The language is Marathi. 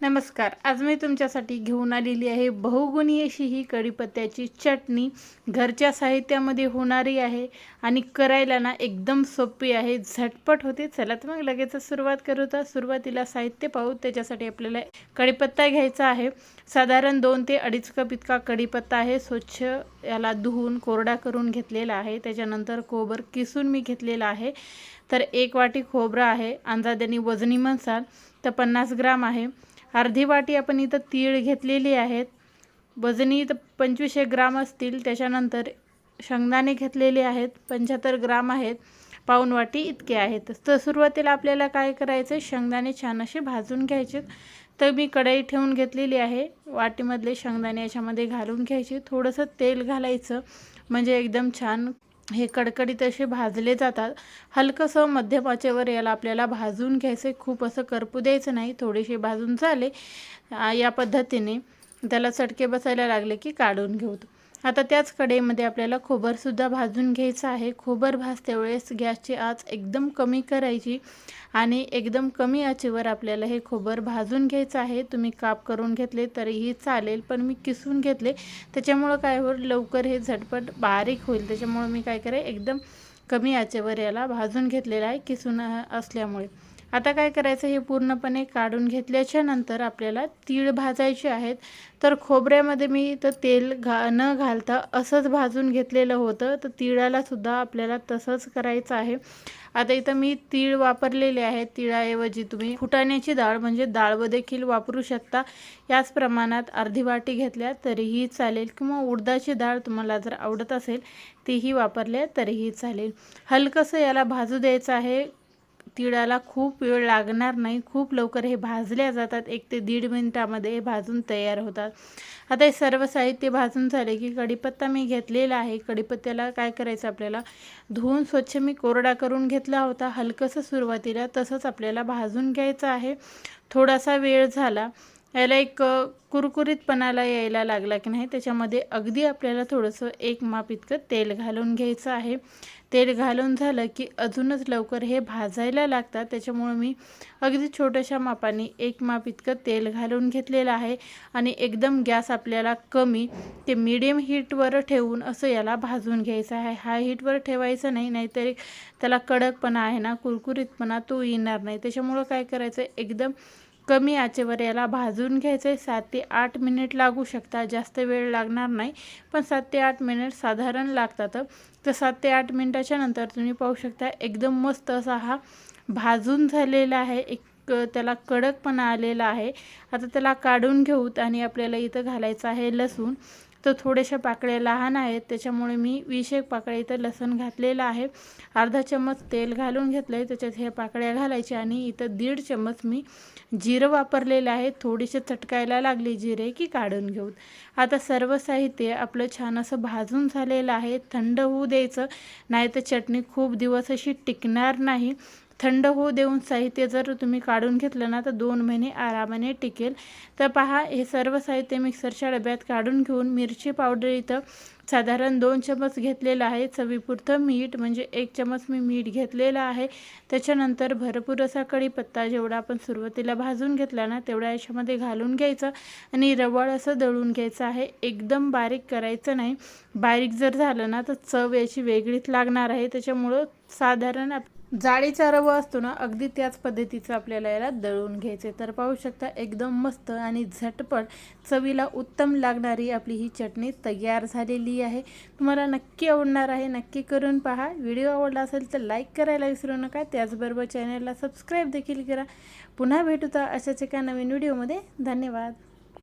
नमस्कार. आज मी तुमच्यासाठी घेऊन आलेली आहे बहुगुणी अशी ही कढीपत्त्याची चटणी. घरच्या साहित्यामध्ये होणारी आहे आणि करायला ना एकदम सोपी आहे. झटपट होते. चला तर मग लगेच सुरुवात करू तर सुरुवातीला साहित्य पाहू. त्याच्यासाठी आपल्याला कढीपत्ता घ्यायचा आहे. साधारण दोन ते अडीच कप इतका कढीपत्ता आहे. स्वच्छ याला धुवून कोरडा करून घेतलेला आहे. त्याच्यानंतर खोबर किसून मी घेतलेला आहे. तर एक वाटी खोबरं आहे. अंदाजाने वजनी म्हणसाल तर पन्नास ग्राम आहे. अर्धी वाटी आपण इथं तीळ घेतलेली आहेत. वजनी इथं पंचवीसशे ग्राम असतील. त्याच्यानंतर शेंगदाणे घेतलेले आहेत. पंच्याहत्तर ग्राम आहेत. पाऊन वाटी इतके आहेत. तर सुरुवातीला आपल्याला काय करायचं आहे शेंगदाणे छान असे भाजून घ्यायचे. तर मी कढई ठेवून घेतलेली आहे. वाटीमधले शेंगदाणे याच्यामध्ये घालून घ्यायचे. थोडंसं तेल घालायचं. म्हणजे एकदम छान हे कडकडीत असे भाजले जातात. हलकंसं मध्यम आचेवर याला आपल्याला भाजून घ्यायचं खूप असं करपू द्यायचं नाही. थोडेसे भाजून झाले. या पद्धतीने त्याला चटके बसायला लागले की काढून घेऊ. आता त्याच कडेमध्ये आपल्याला खोबरसुद्धा भाजून घ्यायचं आहे. खोबर भाजते वेळेस गॅसची आच एकदम कमी करायची आणि एकदम कमी आचेवर आपल्याला हे खोबर भाजून घ्यायचं आहे. तुम्ही काप करून घेतले तरीही चालेल पण मी किसून घेतले. त्याच्यामुळं काय होईल लवकर हे झटपट बारीक होईल. त्याच्यामुळं मी काय करे एकदम कमी आचेवर याला भाजून घेतलेलं आहे किसून असल्यामुळे. आता काय करायचं हे पूर्णपणे काढून घेतल्याच्या नंतर आपल्याला तीळ भाजायचे आहेत. तर खोबऱ्यामध्ये मी इथं तेल घा न घालता असंच भाजून घेतलेलं होतं. तर तिळालासुद्धा आपल्याला तसंच करायचं आहे. आता इथं मी तीळ वापरलेले आहेत. तिळाऐवजी तुम्ही फुटाण्याची डाळ म्हणजे डाळव देखील वापरू शकता. याच प्रमाणात अर्धी वाटी घेतल्या तरीही चालेल किंवा उडदाची डाळ तुम्हाला जर आवडत असेल तीही वापरल्या तरीही चालेल. हलकंसं याला भाजू द्यायचं आहे. तिळाला खूप वेळ लागणार नाही. खूप लवकर हे भाजल्या जातात. एक ते दीड मिनिटामध्ये हे भाजून तयार होतात. आता हे सर्व साहित्य भाजून झाले की कढीपत्ता मी घेतलेला आहे. कढीपत्त्याला काय करायचं आपल्याला? धुवून स्वच्छ मी कोरडा करून घेतला होता. हलकंसं सुरुवातीला तसंच आपल्याला भाजून घ्यायचं आहे. थोडासा वेळ झाला. याला एक कुरकुरीतपणाला यायला लागला की नाही त्याच्यामध्ये अगदी आपल्याला थोडंसं एक माप इतकं तेल घालून घ्यायचं आहे. तेल घालून झालं की अजूनच लवकर हे भाजायला लागतात. त्याच्यामुळं मी अगदी छोट्याशा मापाने एक माप इतकं तेल घालून घेतलेलं आहे. आणि एकदम गॅस आपल्याला कमी ते मिडियम हीटवर ठेवून असं याला भाजून घ्यायचं आहे. हाय हीटवर ठेवायचं नाही नाहीतरी त्याला कडकपणा आहे ना कुरकुरीतपणा तो येणार नाही. त्याच्यामुळं काय करायचं एकदम कमी आचेवर याला भाजून घ्यायचं. आहे सात ते आठ मिनिट लागू शकता. जास्त वेळ लागणार नाही पण सात ते आठ मिनिट साधारण लागतात. तर सात ते आठ मिनिटाच्या नंतर तुम्ही पाहू शकता एकदम मस्त असा हा भाजून झालेला आहे. एक त्याला कडकपणा आलेला आहे. आता त्याला काढून घेऊत आणि आपल्याला इथं घालायचं आहे लसूण. तर थोड्याशा पाकळ्या लहान आहेत त्याच्यामुळे मी वीस एक पाकळ्या इथं लसण घातलेलं आहे. अर्धा चम्मच तेल घालून घेतलं आहे त्याच्यात ह्या पाकळ्या घालायच्या आणि इथं दीड चम्मच मी जिरं वापरलेलं आहे. थोडीशी चटकायला लागली जिरे की काढून घेऊ आता सर्व साहित्य आपलं छान असं भाजून झालेलं आहे. थंड होऊ द्यायचं नाही तर चटणी खूप दिवस अशी टिकणार नाही. थंड होऊ देऊन साहित्य जर तुम्ही काढून घेतलं ना तर दोन महिने आरामाने टिकेल. तर पहा हे सर्व साहित्य मिक्सरच्या डब्यात काढून घेऊन मिरची पावडर इथं साधारण दोन चमच घेतलेलं आहे. चवीपुरतं मीठ म्हणजे एक चमच मी मीठ घेतलेलं आहे. त्याच्यानंतर भरपूर असा कढीपत्ता जेवढा आपण सुरुवातीला भाजून घेतला ना तेवढ्या याच्यामध्ये घालून घ्यायचं आणि रवळ असं दळून घ्यायचं आहे. एकदम बारीक करायचं नाही. बारीक जर झालं ना तर चव याची वेगळीच लागणार आहे. त्याच्यामुळं साधारण जाळीचा रवा असतो ना अगदी त्याच पद्धतीचं आपल्याला याला दळून घ्यायचे तर पाहू शकता एकदम मस्त आणि झटपट चवीला उत्तम लागणारी आपली ही चटणी तयार झालेली आहे. तुम्हाला नक्की आवडणार आहे नक्की करून पहा. व्हिडिओ आवडला असेल तर लाईक करायला विसरू नका. त्याचबरोबर चॅनलला सबस्क्राईब देखील करा. पुन्हा भेटूता अशाच एका नवीन व्हिडिओमध्ये. धन्यवाद.